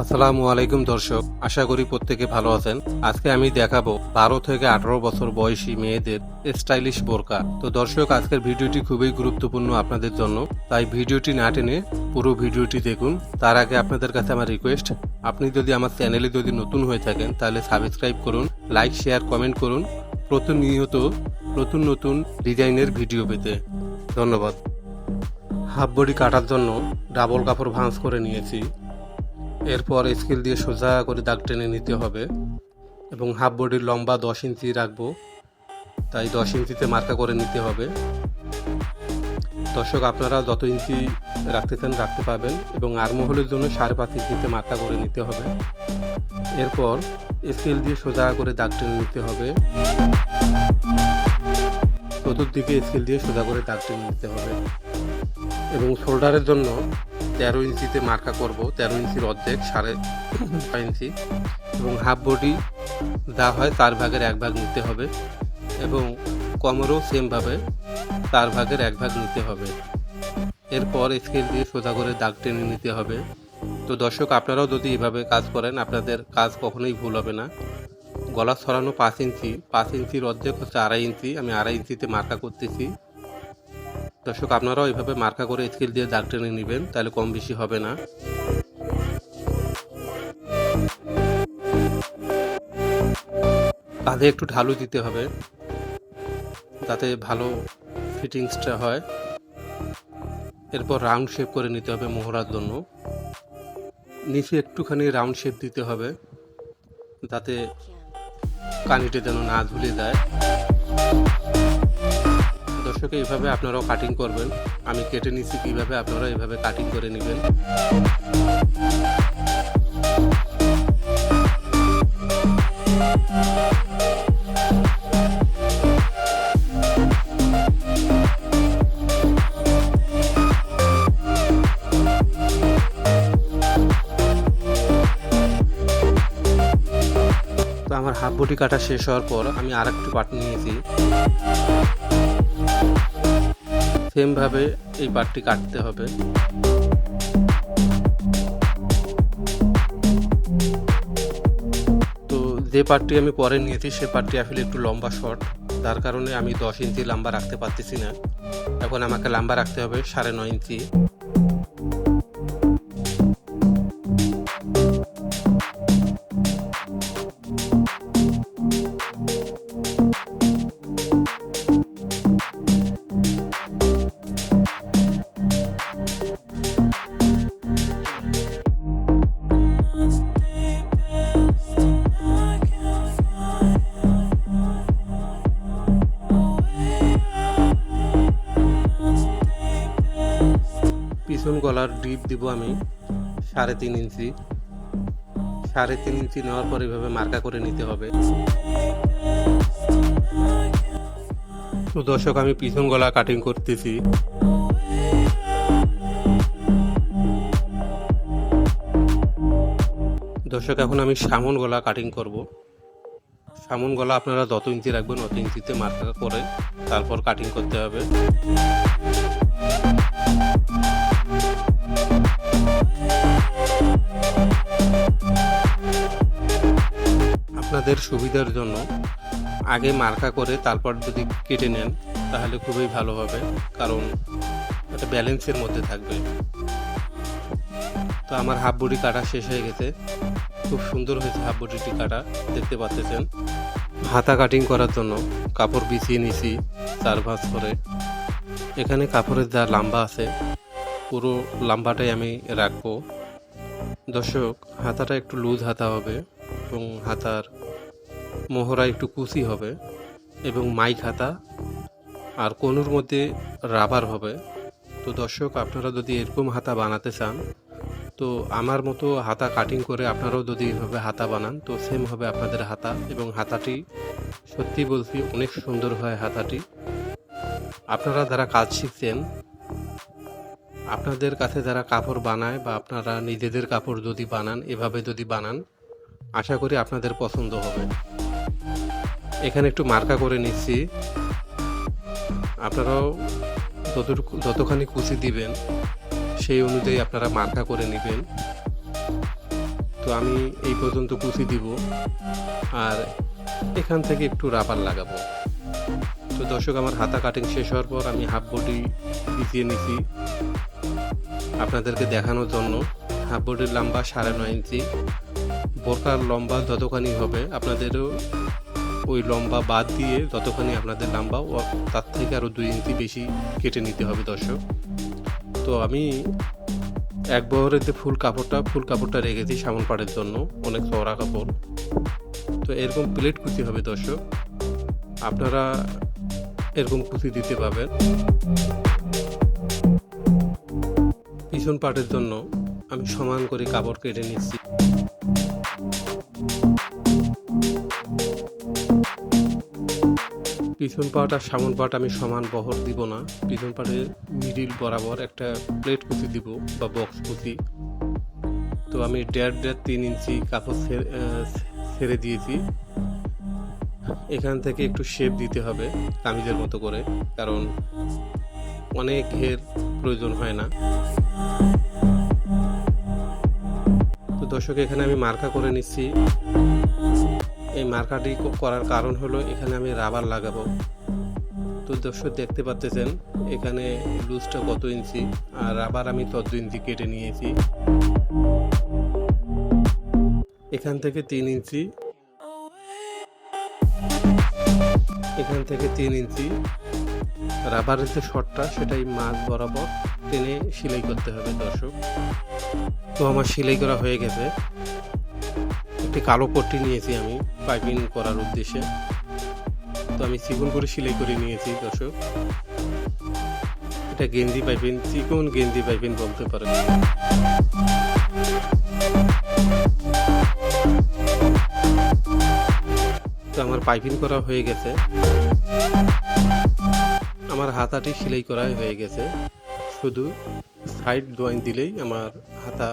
আসসালামু আলাইকুম দর্শক, আশা করি প্রত্যেকে ভালো আছেন। আজকে আমি দেখাবো বারো থেকে আঠারো বছর বয়সী মেয়েদের স্টাইলিশ বোরকা। তো দর্শক, আজকের ভিডিওটি খুবই গুরুত্বপূর্ণ আপনাদের জন্য। তাই ভিডিওটি না টেনে পুরো ভিডিওটি দেখুন। তার আগে আপনাদের কাছে আমার রিকোয়েস্ট আপনি যদি আমার চ্যানেলে যদি নতুন হয়ে থাকেন, তাহলে সাবস্ক্রাইব করুন লাইক শেয়ার কমেন্ট করুন। প্রতিনিয়ত নতুন নতুন ডিজাইনের ভিডিও পেতে। ধন্যবাদ। হাফ বডি কাটার জন্য ডাবল কাপড় ভাঁজ করে নিয়েছি। এরপর স্কেল দিয়ে সোজা করে দাগ টেনে নিতে হবে এবং হাফ বডির লম্বা দশ ইঞ্চি রাখব। তাই দশ ইঞ্চিতে মার্কা করে নিতে হবে। দর্শক, আপনারা যত ইঞ্চি রাখতে চান রাখতে পারবেন এবং আরমহলের জন্য সাড়ে পাঁচ ইঞ্চিতে মার্কা করে নিতে হবে। এরপর স্কেল দিয়ে সোজা করে দাগ টেনে নিতে হবে। চতুর্দিকে স্কেল দিয়ে সোজা করে দাগ টেনে নিতে হবে। এবং শোল্ডারের জন্য তেরো ইঞ্চিতে মার্কা করব, তেরো ইঞ্চির অর্ধেক, সাড়ে ছয় ইঞ্চি। এবং হাফ বডি যা হয় চার ভাগের এক ভাগ নিতে হবে। এবং কমরও সেমভাবে চার ভাগের এক ভাগ নিতে হবে। এরপর স্কেল দিয়ে সোজা করে দাগ টেনে নিতে হবে। তো দর্শক, আপনারাও যদি এভাবে কাজ করেন, আপনাদের কাজ কখনোই ভুল হবে না। গলা ছড়ানো পাঁচ ইঞ্চি, পাঁচ ইঞ্চির অর্ধেক হচ্ছে আড়াই ইঞ্চি। আমি আড়াই ইঞ্চিতে মার্কা করতেছি। দর্শক, আপনারাও এভাবে মার্কা করে স্কেল দিয়ে দাগ টেনে নেবেন, তাহলে কম বেশি হবে না। কাঁধে একটু ঢালু দিতে হবে তাতে ভালো ফিটিংসটা হয়। এরপর রাউন্ড শেপ করে নিতে হবে মোহরার জন্য। নিচে একটুখানি রাউন্ড শেপ দিতে হবে, যাতে কানিটা যেন না ঝুলে যায়। দর্শক এইভাবে আপনারাও কাটিং করবেন। আমি কেটে নিচ্ছি কীভাবে আপনারা এইভাবে কাটিং করে নেবেন। আমার হাফ বডি কাটা শেষ হওয়ার পর আমি আর একটু পাট নিয়েছি। সেমভাবে এই পাটটি কাটতে হবে। তো যে পাটটি আমি পরে নিয়েছি, সে পাটটি আসলে একটু লম্বা শর্ট তার কারণে আমি দশ ইঞ্চি লম্বা রাখতে পারতেছি না। এখন আমাকে লম্বা রাখতে হবে সাড়ে নয় ইঞ্চি। গলার ডিপ দিব আমি সাড়ে তিন ইঞ্চি। সাড়ে তিন ইঞ্চি নেওয়ার পর এইভাবে মার্কা করে নিতে হবে। তো দর্শক, আমি পিছন গলা কাটিং করতেছি। দর্শক, এখন আমি সামন গলা কাটিং করব। সামন গলা আপনারা যত ইঞ্চি রাখবেন অত ইঞ্চিতে মার্কা করে তারপর কাটিং করতে হবে। আপনাদের সুবিধার জন্য আগে মার্কা করে তারপর যদি কেটে নেন, তাহলে খুবই ভালো হবে, কারণ একটা ব্যালেন্সের মধ্যে থাকবে। তো আমার হাফ বডি কাটা শেষ হয়ে গেছে। খুব সুন্দর হয়েছে হাফ বডিটি কাটা, দেখতে পাচ্ছেন। হাতা কাটিং করার জন্য কাপড় বিছিয়ে নিছি, চার ভাঁজ করে। এখানে কাপড়ের যা লাম্বা আছে, পুরো লাম্বাটাই আমি রাখব। দর্শক, হাতাটা একটু লুজ হাতা হবে। এবং হাতার মোহরা একটু কুচি হবে এবং মাইক হাতা আর কোনুর মধ্যে রাবার হবে। তো দর্শক, আপনারা যদি এরকম হাতা বানাতে চান, তো আমার মতো হাতা কাটিং করে আপনারাও যদি এভাবে হাতা বানান, তো সেম হবে আপনাদের হাতা এবং হাতাটি সত্যি বলছি অনেক সুন্দর হয় হাতাটি। আপনারা যারা কাজ শিখছেন, আপনাদের কাছে যারা কাপড় বানায় বা আপনারা নিজেদের কাপড় যদি বানান, এভাবে যদি বানান আশা করি আপনাদের পছন্দ হবে। এখানে একটু মার্কা করে নিচ্ছি। আপনারাও যতটুকু, যতখানি কুচি দিবেন, সেই অনুযায়ী আপনারা মার্কা করে নেবেন। তো আমি এই পর্যন্ত কুচি দিব আর এখান থেকে একটু রাবার লাগাবো। তো দর্শক, আমার হাতা কাটিং শেষ হওয়ার পর আমি হাফ বডি বিছিয়ে নিছি আপনাদেরকে দেখানোর জন্য। হাফ বডির লম্বা সাড়ে নয় ইঞ্চি। বোরকার লম্বা যতখানি হবে আপনাদেরও ওই লম্বা বাদ দিয়ে যতখানি আপনাদের লম্বা ও তার থেকে আরও দুই ইঞ্চি বেশি কেটে নিতে হবে দর্শক। তো আমি এক বহরের যে ফুল কাপড়টা ফুল কাপড়টা রেখেছি সামন পাড়ের জন্য, অনেক চওড়া কাপড়। তো এরকম প্লেট কুচি হবে দর্শক। আপনারা এরকম কুচি দিতে পাবেন পিছন পাটের জন্য আমি সমান করে কাপড় কেটে নিচ্ছি। পিছন পাট আর সামন পাট আমি সমান বহর দিব না। পিছন পাটের মিডিল বরাবর একটা প্লেট কুচি দিব বা বক্স কুচি। তো আমি দেড় দেড় তিন ইঞ্চি কাপড় ছেড়ে দিয়েছি। এখান থেকে একটু শেপ দিতে হবে কামিজের মতো করে, কারণ অনেক ঘের প্রয়োজন হয় না। তো দর্শক, এখানে আমি মার্কা করে নিচ্ছি। এই মার্কাটি করার কারণ হলো এখানে আমি রাবার লাগাবো। তো দর্শক দেখতে পাচ্ছেন এখানে লুজটা কত ইঞ্চি, আর রাবার আমি চোদ্দ ইঞ্চি কেটে নিয়েছি। এখান থেকে তিন ইঞ্চি। এখান থেকে তিন ইঞ্চি। রাবারের যে শটটা, সেটাই মাছ বরাবর টেনে সেলাই করতে হবে দর্শক। তো আমার সেলাই করা হয়ে গেছে। একটি কালো পট্টি নিয়েছি আমি পাইপিং করার উদ্দেশ্যে। তো আমি চিকন করে সেলাই করে নিয়েছি, দর্শক। এটা গেঞ্জি পাইপিং চিকন গেঞ্জি পাইপিং বলতে পারেন। তো আমার পাইপিং করা হয়ে গেছে। আমার হাতাটি সেলাই করাই হয়ে গেছে। শুধু সাইড ড্রয়িং দিলেই আমার হাতা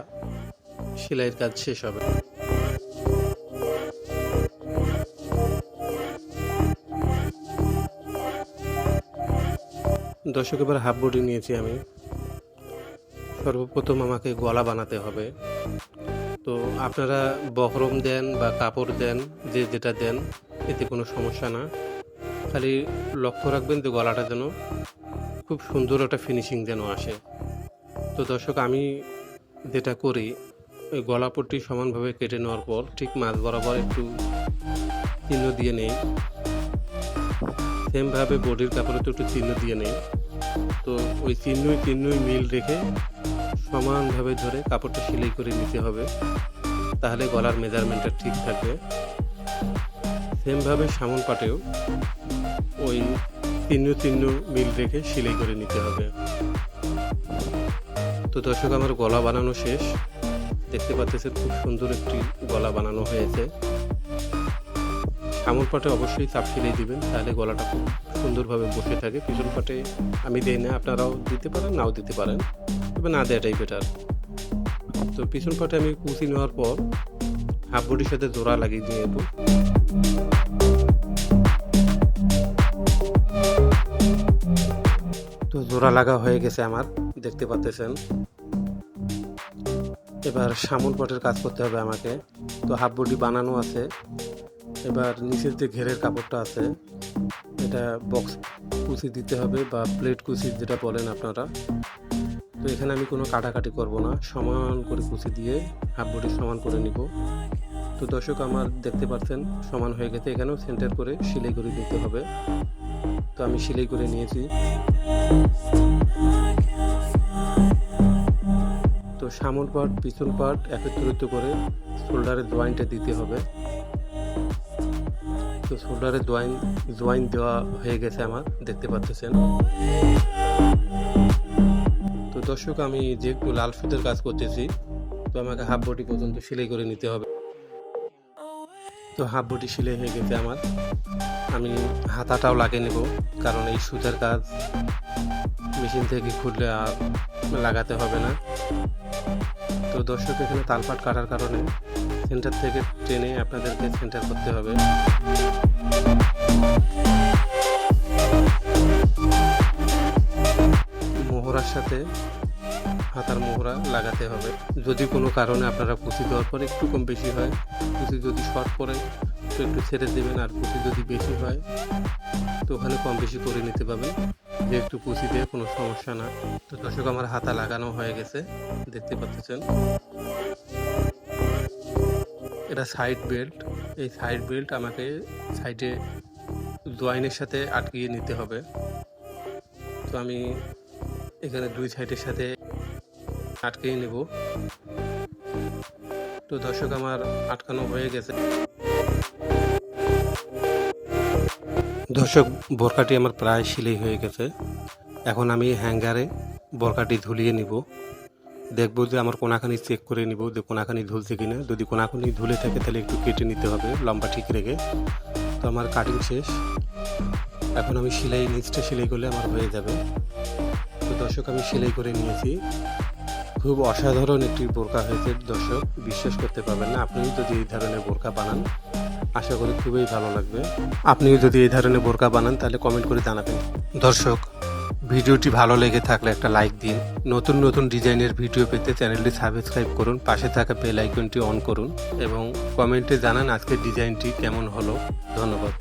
সেলাইয়ের কাজ শেষ হবে। দর্শক, এবার হাফ বডি নিয়েছি আমি। সর্বপ্রথম আমাকে গলা বানাতে হবে। তো আপনারা বহরম দেন বা কাপড় দেন, যে যেটা দেন, এতে কোনো সমস্যা না। খালি লক্ষ্য রাখবেন যে গলাটা যেন খুব সুন্দর একটা ফিনিশিং যেন আসে। তো দর্শক, আমি যেটা করি, ওই গলাপট্টি সমানভাবে কেটে নেওয়ার পর, ঠিক মাছ বরাবর একটু চিহ্ন দিয়ে নেই। সেমভাবে বডির কাপড়ে তো একটু চিহ্ন দিয়ে নেই। তো ওই চিহ্নই চিহ্নই মিল রেখে সমানভাবে ধরে কাপড়টা সেলাই করে নিতে হবে। তাহলে গলার মেজারমেন্টটা ঠিক থাকবে। সেমভাবে সামন পাটেও ওই চিহ্ন চিহ্ন মিল রেখে সেলাই করে নিতে হবে। তো দর্শক, আমার গলা বানানো শেষ। দেখতে পাচ্ছেন খুব সুন্দর একটি গলা বানানো হয়েছে। সামন পাটে অবশ্যই চাপ সেলাই দিবেন, তাহলে গলাটা খুব সুন্দরভাবে বসে থাকে, পিছন পাটে আমি দেই না, আপনারাও দিতে পারেন, নাও দিতে পারেন, তবে না দেওয়াটাই বেটার তো পিছন পাটে আমি কুচি নেওয়ার পর হাফ বডির সাথে জোড়া লাগিয়ে দিয়ে দেবো তো জোড়া লাগা হয়ে গেছে আমার, দেখতে পাচ্ছেন। এবার সামুল পটের কাজ করতে হবে আমাকে। তো হাফ বডি বানানো আছে। এবার নিচের যে ঘেরের কাপড়টা আছে এটা বক্স কুচি দিতে হবে বা প্লেট কুচি যেটা বলেন আপনারা। তো এখানে আমি কোনো কাটাকাটি করব না, সমান করে কুচি দিয়ে হাফ বডি সমান করে নিব। তো দর্শক, আমার দেখতে পাচ্ছেন, সমান হয়ে গেছে এখানেও সেন্টার করে সেলাই করে দিতে হবে। তো আমি সেলাই করে নিয়েছি। তো সামন পার্ট পিছন পার্ট একত্রিত করে শোল্ডারের জয়েন্টে দিতে হবে। তো শোল্ডারে জয়েন জয়েন দেওয়া হয়ে গেছে আমার, দেখতে পাচ্ছেন। তো দর্শক, আমি যেহেতু লাল সুতের কাজ করতেছি, তো আমাকে হাফ বডি পর্যন্ত সেলাই করে নিতে হবে। তো হাফ বডি সেলাই হয়ে গেছে আমার। আমি হাতাটাও লাগিয়ে নেব, কারণ এই সুতার কাজ মেশিন থেকে খুললে আর লাগাতে হবে না। তো দর্শক, এখানে তালপাট কাটার কারণে সেন্টার থেকে টেনে আপনাদেরকে সেন্টার করতে হবে। মোহরার সাথে হাতার মোহরা লাগাতে হবে। যদি কোনো কারণে আপনারা পুঁথি দেওয়ার পরে একটু কম বেশি হয় পুঁথি যদি শর্ট পড়ে তো একটু ছেড়ে দেবেন আর পুঁথি যদি বেশি হয়, তো ওখানে কম বেশি করে নিতে পারবেন। যেহেতু পুঁথি দিয়ে কোনো সমস্যা না। তো দর্শক, আমার হাতা লাগানো হয়ে গেছে। দেখতে পাচ্ছেন? এটা সাইড বেল্ট এই সাইড বেল্ট আমাকে সাইডে জয়েনের সাথে আটকিয়ে নিতে হবে। তো আমি এখানে দুই সাইডের সাথে আটকিয়ে নেব। তো দর্শক, আমার আটকানো হয়ে গেছে। দর্শক বোরকাটি আমার প্রায় সিলাই হয়ে গেছে। এখন আমি হ্যাঙ্গারে বোরকাটি ঝুলিয়ে নিব। দেখব যে আমার কোনাখানি চেক করে নিব যে কোনাখানি ঝুলছে কিনা। যদি কোনাখানি ধুলে থাকে তাহলে একটু কেটে নিতে হবে, লম্বা ঠিক রেখে। তো আমার কাটিং শেষ। এখন আমি সেলাই, নিচটা সেলাই করলে আমার হয়ে যাবে। তো দর্শক, আমি সেলাই করে নিয়েছি। খুব অসাধারণ একটি বোরকা হয়েছে। দর্শক, বিশ্বাস করতে পারবেন না, আপনিও যদি এই ধরনের বোরকা বানান, আশা করি খুবই ভালো লাগবে। আপনিও যদি এই ধরনের বোরকা বানান, তাহলে কমেন্ট করে জানাবেন। দর্শক ভিডিওটি ভালো লেগে থাকলে একটা লাইক দিন নতুন নতুন ডিজাইনের ভিডিও পেতে চ্যানেলটি সাবস্ক্রাইব করুন, পাশে থাকা বেল আইকনটি অন করুন এবং কমেন্টে জানান আজকের ডিজাইনটি কেমন হলো। ধন্যবাদ।